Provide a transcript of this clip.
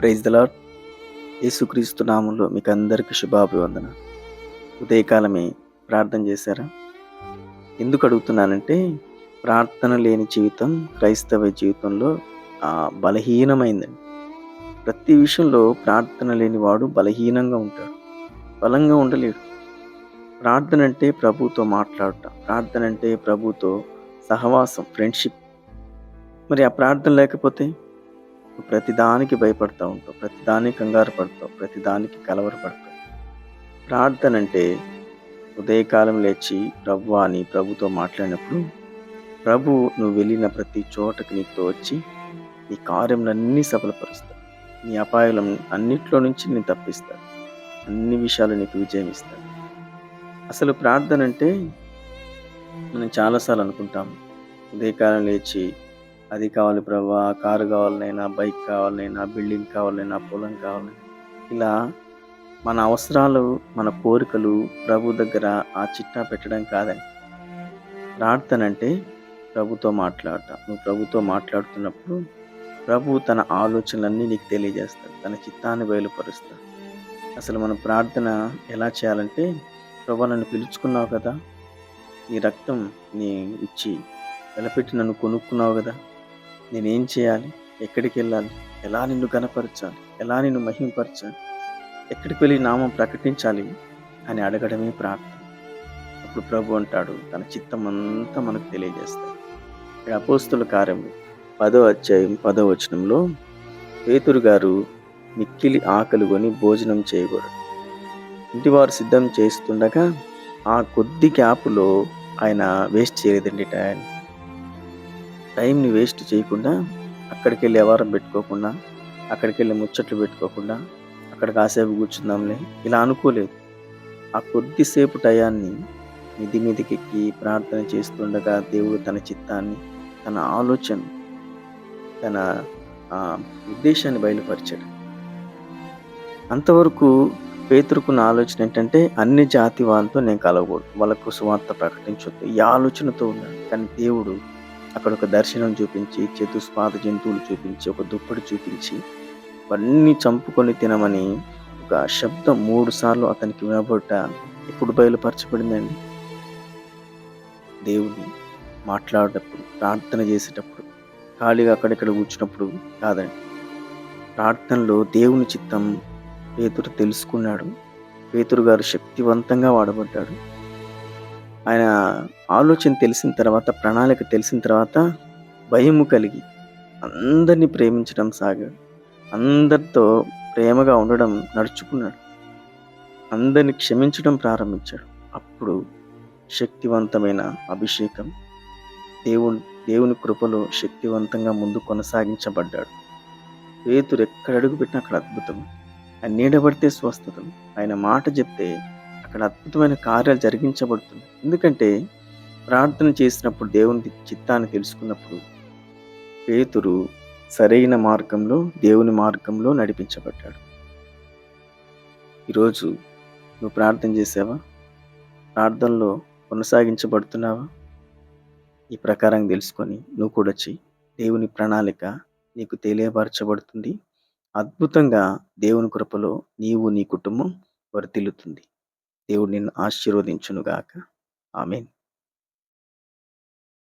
Praise the Lord యేసుక్రీస్తు నామంలో మీకు అందరికీ శుభాభివందన. ఉదయకాలమే ప్రార్థన చేశారా? ఎందుకు అడుగుతున్నానంటే ప్రార్థన లేని జీవితం క్రైస్తవ జీవితంలో బలహీనమైందండి. ప్రతి విషయంలో ప్రార్థన లేని వాడు బలహీనంగా ఉంటాడు. బలంగా ఉండలేడు. ప్రార్థన అంటే ప్రభుతో మాట్లాడటం. ప్రార్థన అంటే ప్రభుతో సహవాసం ఫ్రెండ్షిప్. మరి ఆ ప్రార్థన లేకపోతే నువ్వు ప్రతిదానికి భయపడతా ఉంటావు ప్రతిదానికి కంగారు పడతావు ప్రతిదానికి కలవరపడతావు ప్రార్థన అంటే ఉదయకాలం లేచి ప్రభు అని ప్రభుతో మాట్లాడినప్పుడు ప్రభు నువ్వు వెళ్ళిన ప్రతి చోటకి నీతో వచ్చి నీ కార్యములన్నీ సఫలపరుస్తావు. నీ అపాయాలం అన్నిట్లో నుంచి నేను తప్పిస్తాను అన్ని విషయాలు నీకు విజయం ఇస్తాను అసలు ప్రార్థన అంటే మనం చాలాసార్లు అనుకుంటాం ఉదయకాలం లేచి అది కావాలి ప్రభా కారు కావాలనైనా బైక్ కావాలనైనా బిల్డింగ్ కావాలనైనా పొలం కావాలి ఇలా మన అవసరాలు మన కోరికలు ప్రభు దగ్గర ఆ చిట్టా పెట్టడం కాదని ప్రార్థన అంటే ప్రభుతో మాట్లాడటం. నువ్వు ప్రభుతో మాట్లాడుతున్నప్పుడు ప్రభు తన ఆలోచనలన్నీ నీకు తెలియజేస్తాడు. తన చిత్తాన్ని బయలుపరుస్తాడు. అసలు మనం ప్రార్థన ఎలా చేయాలంటే ప్రభు నన్ను పిలుచుకున్నావు కదా నీ రక్తం నీ ఇచ్చి వెలపెట్టి నన్ను కొనుక్కున్నావు కదా నేనేం చేయాలి? ఎక్కడికి వెళ్ళాలి? ఎలా నిన్ను గనపరచాలి ఎలా నిన్ను మహింపరచాలి? ఎక్కడికి వెళ్ళి నామం ప్రకటించాలి? అని అడగడమే ప్రార్థన. అప్పుడు ప్రభు అంటాడు తన చిత్తం అంతా మనకు తెలియజేస్తాడు. ఇక్కడ అపోస్తుల కార్యము పదో అధ్యాయం పదో వచనంలో పేతురు గారు మిక్కిలి ఆకలి కొని భోజనం చేయకూడదు. ఇంటివారు సిద్ధం చేస్తుండగా ఆ కొద్ది గ్యాప్లో ఆయన వేస్ట్ చేయలేదండి టైం టైంని వేస్ట్ చేయకుండా అక్కడికి వెళ్ళి వ్యవహారం పెట్టుకోకుండా అక్కడికి వెళ్ళి ముచ్చట్లు పెట్టుకోకుండా అక్కడ కాసేపు కూర్చుందాంలే. ఇలా అనుకోలేదు. ఆ కొద్దిసేపు టయాన్ని మిది మీదకెక్కి ప్రార్థన చేస్తుండగా దేవుడు తన చిత్తాన్ని తన ఆలోచన తన ఉద్దేశాన్ని బయలుపరిచాడు. అంతవరకు పేతురుకున్న ఆలోచన ఏంటంటే అన్ని జాతి వాళ్ళతో నేను కలవకూడదు. వాళ్ళకు సువార్త ప్రకటించొద్దు. ఈ ఆలోచనతో ఉన్నాడు. కానీ దేవుడు అక్కడ ఒక దర్శనం చూపించి చతుస్పాద జంతువులు చూపించి ఒక దుప్పటి చూపించి అవన్నీ చంపుకొని తినమని ఒక శబ్దం మూడు సార్లు అతనికి వినబడ్డ ఎప్పుడు బయలుపరచబడిందండి. దేవుని మాట్లాడేటప్పుడు ప్రార్థన చేసేటప్పుడు ఖాళీగా అక్కడిక్కడ కూర్చున్నప్పుడు కాదండి. ప్రార్థనలో దేవుని చిత్తం పేతురు తెలుసుకున్నాడు. పేతురు గారు శక్తివంతంగా వాడబడ్డాడు. ఆయన ఆలోచన తెలిసిన తర్వాత ప్రణాళిక తెలిసిన తర్వాత భయము కలిగి అందరినీ ప్రేమించడం సాగాడు అందరితో ప్రేమగా ఉండడం నడుచుకున్నాడు. అందరిని క్షమించడం ప్రారంభించాడు. అప్పుడు శక్తివంతమైన అభిషేకం దేవుని దేవుని కృపలో శక్తివంతంగా ముందు కొనసాగించబడ్డాడు. పేతురు ఎక్కడ అడుగు పెట్టినా అక్కడ అద్భుతం. ఆయన నీడబడితే స్వస్థతం. ఆయన మాట చెప్తే అక్కడ అద్భుతమైన కార్యాలు జరిగించబడుతుంది. ఎందుకంటే ప్రార్థన చేసినప్పుడు దేవుని చిత్తాన్ని తెలుసుకున్నప్పుడు పేతురు సరైన మార్గంలో దేవుని మార్గంలో నడిపించబడ్డాడు. ఈరోజు నువ్వు ప్రార్థన చేసావా? ప్రార్థనలో కొనసాగించబడుతున్నావా? ఈ ప్రకారం తెలుసుకొని నువ్వు కూడా వచ్చి దేవుని ప్రణాళిక నీకు తెలియపరచబడుతుంది. అద్భుతంగా దేవుని కృపలో నీవు నీ కుటుంబం వర్తిల్లుతుంది దేవుడు నిన్ను ఆశీర్వదించునుగాక. ఆమెన్.